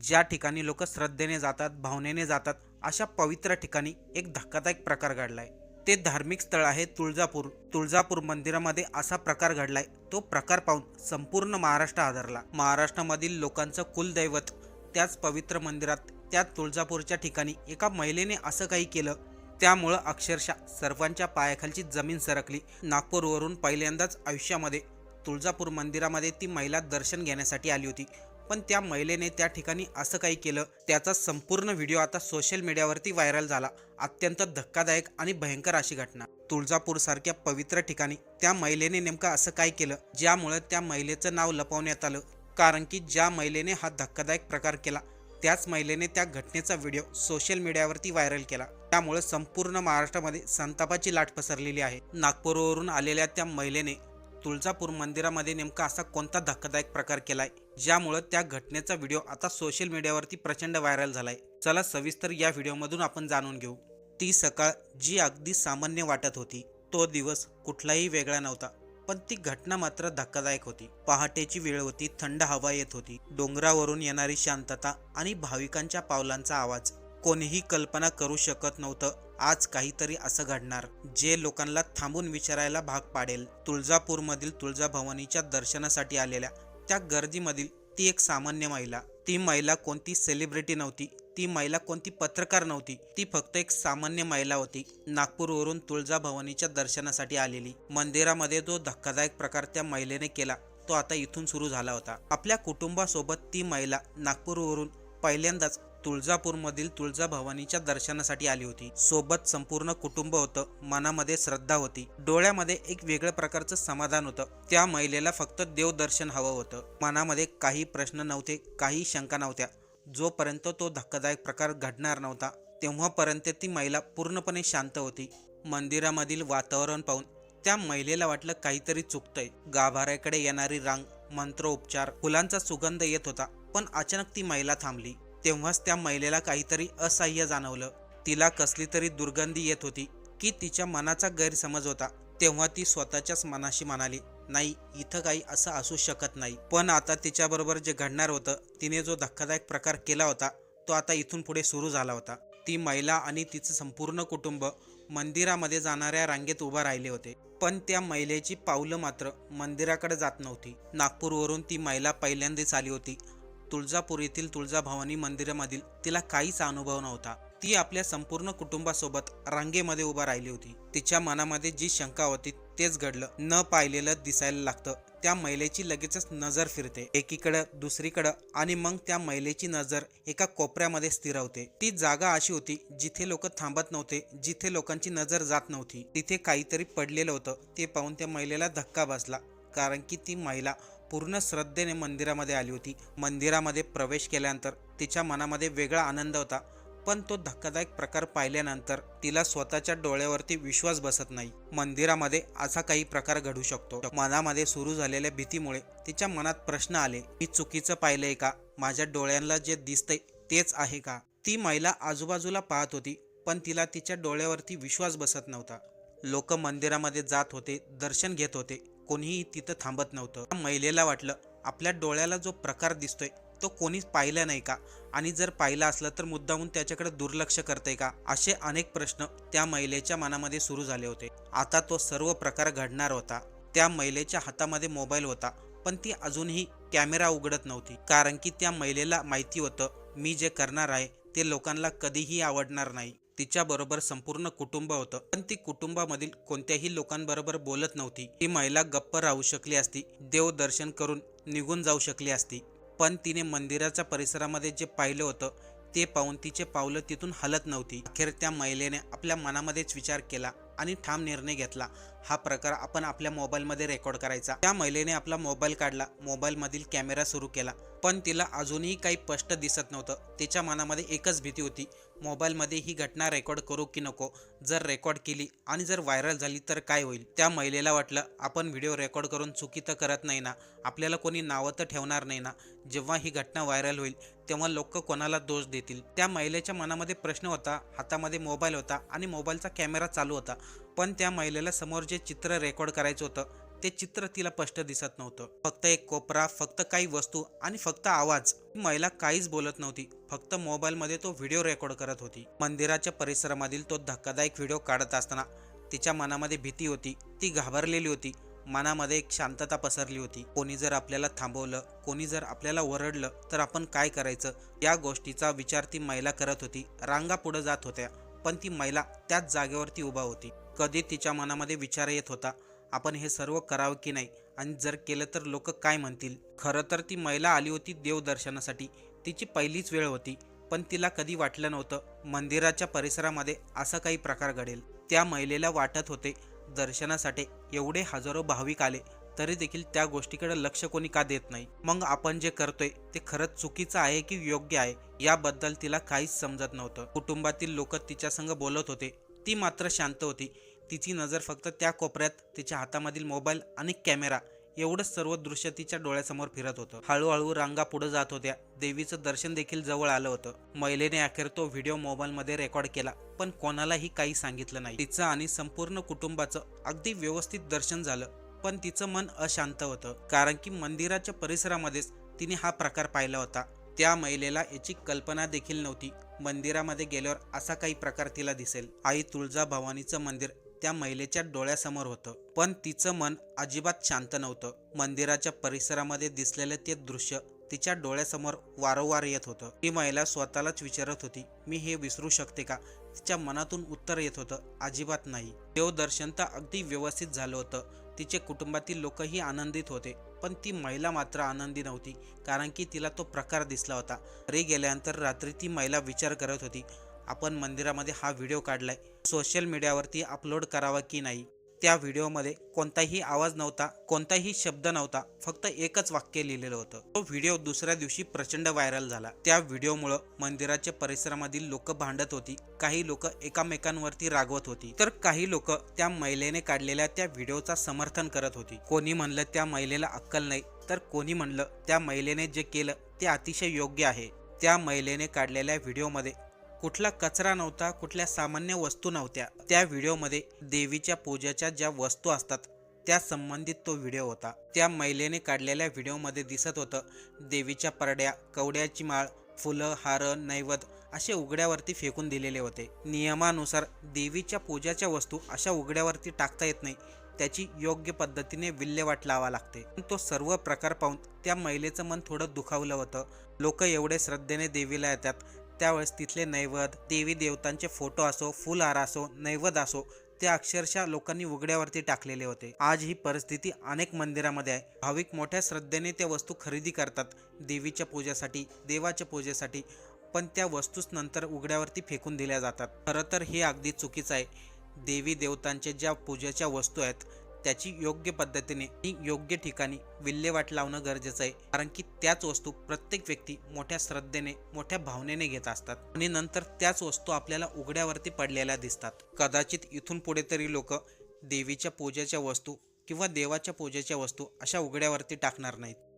ज्या ठिकाणी लोक श्रद्धेने जातात भावनेने जातात अशा पवित्र ठिकाणी एक धक्कादायक प्रकार घडलाय. ते धार्मिक स्थळ आहे तुळजापूर. तुळजापूर मंदिरामध्ये असा प्रकार घडलाय तो प्रकार पाहून संपूर्ण महाराष्ट्र आदरला महाराष्ट्रामधील लोकांचं कुलदैवत त्याच पवित्र मंदिरात त्या तुळजापूरच्या ठिकाणी एका महिलेने असं काही केलं त्यामुळं अक्षरशः सर्वांच्या पायाखालची जमीन सरकली. नागपूरवरून पहिल्यांदाच आयुष्यामध्ये तुळजापूर मंदिरामध्ये ती महिला दर्शन घेण्यासाठी आली होती. पण त्या महिलेने त्या ठिकाणी असं काही केलं त्याचा संपूर्ण व्हिडिओ आता सोशल मीडियावरती व्हायरल झाला. अत्यंत धक्कादायक आणि भयंकर अशी घटना. तुळजापूर सारख्या पवित्र ठिकाणी त्या महिलेने नेमकं असं काय केलं ज्यामुळे त्या महिलेचं नाव लपवण्यात आलं? कारण की ज्या महिलेने हा धक्कादायक प्रकार केला त्याच महिलेने त्या घटनेचा व्हिडिओ सोशल मीडियावरती व्हायरल केला. त्यामुळे संपूर्ण महाराष्ट्रामध्ये संतापाची लाट पसरलेली आहे. नागपूरवरून आलेल्या त्या महिलेने तुळजापूर मंदिरामध्ये नेमका असा कोणता धक्कादायक प्रकार केलाय? ज्यामुळं त्या घटनेचा व्हिडिओ आता सोशल मीडियावरती प्रचंड व्हायरल झालाय. चला सविस्तर या व्हिडिओमधून आपण जाणून घेऊ. ती सकाळ जी अगदी सामान्य वाटत होती तो दिवस कुठलाही वेगळा नव्हता. पण ती घटना मात्र धक्कादायक होती. पहाटेची वेळ होती थंड हवा येत होती. डोंगरावरून येणारी शांतता आणि भाविकांच्या पावलांचा आवाज. कोणीही कल्पना करू शकत नव्हतं. आज काहीतरी असं घडणार जे लोकांना थांबून विचारायला भाग पाडेल. तुळजापूरमधील तुळजाभवानीच्या दर्शनासाठी आलेल्या त्या गर्दीमधील ती एक सामान्य महिला. ती महिला कोणती सेलिब्रिटी नव्हती ती महिला कोणती पत्रकार नव्हती ती फक्त एक सामान्य महिला होती. नागपूरवरून तुळजाभवानीच्या दर्शनासाठी आलेली. मंदिरामध्ये जो धक्कादायक प्रकार त्या महिलेने केला तो आता इथून सुरू झाला होता. आपल्या कुटुंबासोबत ती महिला नागपूरवरून पहिल्यांदाच तुळजापूरमधील तुळजाभवानीच्या दर्शनासाठी आली होती. सोबत संपूर्ण कुटुंब होतं. मनामध्ये श्रद्धा होती. डोळ्यामध्ये एक वेगळ्या प्रकारचं समाधान होतं. त्या महिलेला फक्त देवदर्शन हवं होतं. मनामध्ये काही प्रश्न नव्हते काही शंका नव्हत्या. जोपर्यंत तो धक्कादायक प्रकार घडणार नव्हता तेव्हापर्यंत ती महिला पूर्णपणे शांत होती. मंदिरामधील वातावरण पाहून त्या महिलेला वाटलं काहीतरी चुकतंय. गाभाऱ्याकडे येणारी रांग मंत्रोपचार फुलांचा सुगंध येत होता. पण अचानक ती महिला थांबली. तेव्हाच त्या महिलेला काहीतरी असह्य जाणवलं. तिला कसली तरी दुर्गंधी येत होती की तिच्या मनाचा गैरसमज होता. तेव्हा ती स्वतःच्याच मनाशी म्हणाली नाही इथं काही असं असू शकत नाही. पण आता तिच्याबरोबर जे घडणार होतं तिने जो धक्कादायक प्रकार केला होता तो आता इथून पुढे सुरू झाला होता. ती महिला आणि तिचं संपूर्ण कुटुंब मंदिरामध्ये जाणाऱ्या रांगेत उभा राहिले होते. पण त्या महिलेची पावलं मात्र मंदिराकडे जात नव्हती. नागपूरवरून ती महिला पहिल्यांदाच आली होती. तुळजापूर येथील तुळजाभवानी मंदिरामधील तिला काहीच अनुभव नव्हता. ती आपल्या संपूर्ण कुटुंबासोबत रांगेमध्ये उभा राहिली होती. तिच्या मनामध्ये जी शंका होती तेच घडलं. न पाहिलेलं दिसायला लागतं. त्या महिलेची लगेचच नजर फिरते. एकीकडं दुसरीकडं आणि मग त्या महिलेची नजर एका कोपऱ्यामध्ये स्थिरवते. ती जागा अशी होती जिथे लोक थांबत नव्हते जिथे लोकांची नजर जात नव्हती. तिथे काहीतरी पडलेलं होतं. ते पाहून त्या महिलेला धक्का बसला. कारण की ती महिला पूर्ण श्रद्धेने मंदिरामध्ये आली होती. मंदिरामध्ये प्रवेश केल्यानंतर तिच्या मनामध्ये वेगळा आनंद होता. पण तो धक्कादायक प्रकार पाहिल्यानंतर तिला स्वतःच्या डोळ्यावरती विश्वास बसत नाही. मंदिरामध्ये असा काही प्रकार घडू शकतो. मनामध्ये सुरू झालेल्या भीतीमुळे तिच्या मनात प्रश्न आले मी चुकीचं पाहिलंय का? माझ्या डोळ्यांना जे दिसतंय तेच आहे का? ती महिला आजूबाजूला पाहत होती पण तिला तिच्या डोळ्यावरती विश्वास बसत नव्हता. लोक मंदिरामध्ये जात होते दर्शन घेत होते. कोणीही तिथं थांबत नव्हतं. त्या महिलेला वाटलं आपल्या डोळ्याला जो प्रकार दिसतोय तो कोणीच पाहिला नाही का? आणि जर पाहिला असलं तर मुद्दामून त्याच्याकडे दुर्लक्ष करते का? असे अनेक प्रश्न त्या महिलेच्या मनामध्ये सुरू झाले होते. आता तो सर्व प्रकार घडणार होता. त्या महिलेच्या हातामध्ये मोबाईल होता पण ती अजूनही कॅमेरा उघडत नव्हती. कारण की त्या महिलेला माहिती होतं मी जे करणार आहे ते लोकांना कधीही आवडणार नाही. तिच्याबरोबर संपूर्ण कुटुंब होतं. पण ती कुटुंबामधील कोणत्याही लोकांबरोबर बोलत नव्हती. ती महिला गप्प राहू शकली असती. देव दर्शन करून निघून जाऊ शकली असती. पण तिने मंदिराच्या परिसरामध्ये जे पाहिलं होतं ते पाहून तिचे पावलं तिथून हलत नव्हती. अखेर त्या महिलेने आपल्या मनामध्येच विचार केला आणि ठाम निर्णय घेतला. हा प्रकार आपण आपल्या मोबाईलमध्ये रेकॉर्ड करायचा. त्या महिलेने आपला मोबाईल काढला. मोबाईलमधील कॅमेरा सुरू केला. पण तिला अजूनही काही स्पष्ट दिसत नव्हतं. तिच्या मनामध्ये एकच भीती होती. मोबाईलमध्ये ही घटना रेकॉर्ड करू की नको? जर रेकॉर्ड केली आणि जर व्हायरल झाली तर काय होईल? त्या महिलेला वाटलं आपण व्हिडिओ रेकॉर्ड करून चुकी तर करत नाही ना? आपल्याला कोणी नावं तर ठेवणार नाही ना? जेव्हा ही घटना व्हायरल होईल तेव्हा लोक कोणाला दोष देतील? त्या महिलेच्या मनामध्ये प्रश्न होता हातामध्ये मोबाईल होता आणि मोबाईलचा कॅमेरा चालू होता. पण त्या महिलेला समोर जे चित्र रेकॉर्ड करायचं होतं ते चित्र तिला स्पष्ट दिसत नव्हतं. फक्त एक कोपरा फक्त काही वस्तू आणि फक्त आवाज. महिला काहीच बोलत नव्हती. फक्त मोबाईलमध्ये तो व्हिडिओ रेकॉर्ड करत होती. मंदिराच्या परिसरामधील तो धक्कादायक व्हिडिओ काढत असताना तिच्या मनामध्ये भीती होती. ती घाबरलेली होती. मनामध्ये एक शांतता पसरली होती. कोणी जर आपल्याला थांबवलं कोणी जर आपल्याला ओरडलं तर आपण काय करायचं? या गोष्टीचा विचार ती महिला करत होती. रांगा पुढे जात होत्या पण ती महिला त्याच जागेवरती उभा होती. कधी तिच्या मनामध्ये विचार येत होता आपण हे सर्व करावं की नाही? आणि जर केलं तर लोक काय म्हणतील? खरं तर ती महिला आली होती देवदर्शनासाठी. तिची पहिलीच वेळ होती. पण तिला कधी वाटलं नव्हतं मंदिराच्या परिसरामध्ये असा काही प्रकार घडेल. त्या महिलेला वाटत होते दर्शनासाठी एवढे हजारो भाविक आले तरी देखील त्या गोष्टीकडे लक्ष कोणी का देत नाही? मग आपण जे करतोय ते खरंच चुकीचं आहे की योग्य आहे याबद्दल तिला काहीच समजत नव्हतं. कुटुंबातील लोक तिच्या संग बोलत होते. ती मात्र शांत होती. तिची नजर फक्त त्या कोपऱ्यात तिच्या हातामधील मोबाईल आणि कॅमेरा एवढंच सर्व दृश्य तिच्या डोळ्यासमोर फिरत होतं. हळूहळू रांगा पुढे जात होत्या. देवीचं दर्शन देखील जवळ आलं होतं. महिलेने अखेर तो व्हिडिओ मोबाईलमध्ये रेकॉर्ड केला पण कोणालाही काही सांगितलं नाही. तिचं आणि संपूर्ण कुटुंबाचं अगदी व्यवस्थित दर्शन झालं पण तिचं मन अशांत होतं. कारण की मंदिराच्या परिसरामध्येच तिने हा प्रकार पाहिला होता. त्या महिलेला याची कल्पना देखील नव्हती. मंदिरामध्ये गेल्यावर असा काही प्रकार तिला दिसेल. आई तुळजा भवानीचं मंदिर त्या महिलेच्या डोळ्यासमोर होतं. पण तिचं मन अजिबात शांत नव्हतं. मंदिराच्या परिसरामध्ये दिसलेलं ते दृश्य तिच्या डोळ्यासमोर वारंवार येत होतं. ती महिला स्वतःलाच विचारत होती मी हे विसरू शकते का? तिच्या मनातून उत्तर येत होतं अजिबात नाही. देवदर्शन तर अगदी व्यवस्थित झालं होतं. तिचे कुटुंबातील लोकही आनंदित होते पण ती महिला मात्र आनंदी नव्हती कारण की तिला तो प्रकार दिसला होता. घरी गेल्यानंतर रात्री ती महिला विचार करत होती आपण मंदिरामध्ये हा व्हिडिओ काढलाय सोशल मीडियावरती अपलोड करावा की नाही? त्या व्हिडिओमध्ये कोणताही आवाज नव्हता कोणताही शब्द नव्हता फक्त एकच वाक्य लिहिलेलं होतं. तो व्हिडिओ दुसऱ्या दिवशी प्रचंड व्हायरल झाला. त्या व्हिडिओमुळं मंदिराच्या परिसरामधील लोक भांडत होती काही लोक एकामेकांवरती रागवत होती. तर काही लोक त्या महिलेने काढलेल्या त्या व्हिडिओचा समर्थन करत होती. कोणी म्हणलं त्या महिलेला अक्कल नाही तर कोणी म्हणलं त्या महिलेने जे केलं ते अतिशय योग्य आहे. त्या महिलेने काढलेल्या व्हिडिओमध्ये कुठला कचरा नव्हता कुठल्या सामान्य वस्तू नव्हत्या. त्या व्हिडिओमध्ये देवीच्या पूजेच्या ज्या वस्तू असतात त्या संबंधित तो व्हिडिओ होता. त्या महिलेने काढलेल्या व्हिडिओमध्ये दिसत होतं देवीच्या परड्या कवड्याची माळ फुलं हार नैवद असे उघड्यावरती फेकून दिलेले होते. नियमानुसार देवीच्या पूजाच्या वस्तू अशा उघड्यावरती टाकता येत नाही त्याची योग्य पद्धतीने विल्हेवाट लावा लागते. तो सर्व प्रकार पाहून त्या महिलेचं मन थोडं दुखावलं होतं. लोक एवढे श्रद्धेने देवीला येतात त्यावेळेस तिथले नैवद देवी देवतांचे फोटो असो फुलहार असो नैवद असो ते अक्षरशः लोकांनी उघड्यावरती टाकलेले होते. आज ही परिस्थिती अनेक मंदिरामध्ये आहे. भाविक मोठ्या श्रद्धेने त्या वस्तू खरेदी करतात. देवीच्या पूजेसाठी देवाच्या पूजेसाठी पण त्या वस्तूच नंतर उघड्यावरती फेकून दिल्या जातात. खरं तर हे अगदी चुकीचं आहे. देवी देवतांच्या ज्या पूजेच्या वस्तू आहेत त्याची योग्य पद्धतीने आणि योग्य ठिकाणी विल्हेवाट लावणं गरजेचं आहे. कारण की त्याच वस्तू प्रत्येक व्यक्ती मोठ्या श्रद्धेने मोठ्या भावनेने घेत असतात. आणि नंतर त्याच वस्तू आपल्याला उघड्यावरती पडलेल्या दिसतात. कदाचित इथून पुढे तरी लोक देवीच्या पूजेच्या वस्तू किंवा देवाच्या पूजेच्या वस्तू अशा उघड्यावरती टाकणार नाहीत.